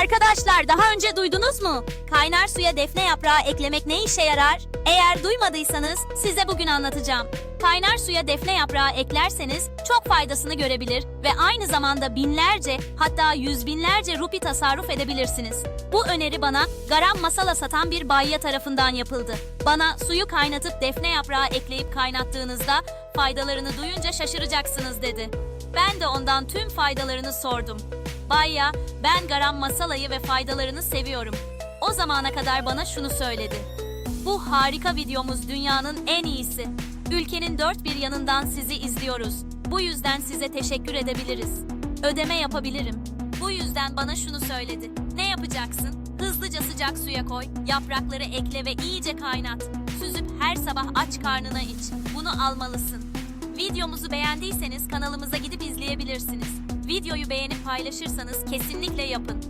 Arkadaşlar daha önce duydunuz mu? Kaynar suya defne yaprağı eklemek ne işe yarar? Eğer duymadıysanız size bugün anlatacağım. Kaynar suya defne yaprağı eklerseniz çok faydasını görebilir ve aynı zamanda binlerce hatta yüz binlerce rupi tasarruf edebilirsiniz. Bu öneri bana garam masala satan bir bayya tarafından yapıldı. Bana suyu kaynatıp defne yaprağı ekleyip kaynattığınızda faydalarını duyunca şaşıracaksınız dedi. Ben de ondan tüm faydalarını sordum. Bayya, ben garam masalayı ve faydalarını seviyorum. O zamana kadar bana şunu söyledi. Bu harika videomuz dünyanın en iyisi. Ülkenin dört bir yanından sizi izliyoruz. Bu yüzden size teşekkür edebiliriz. Ödeme yapabilirim. Bu yüzden bana şunu söyledi. Ne yapacaksın? Hızlıca sıcak suya koy, yaprakları ekle ve iyice kaynat. Süzüp her sabah aç karnına iç. Bunu almalısın. Videomuzu beğendiyseniz kanalımıza gidip izleyebilirsiniz. Videoyu beğenip paylaşırsanız kesinlikle yapın.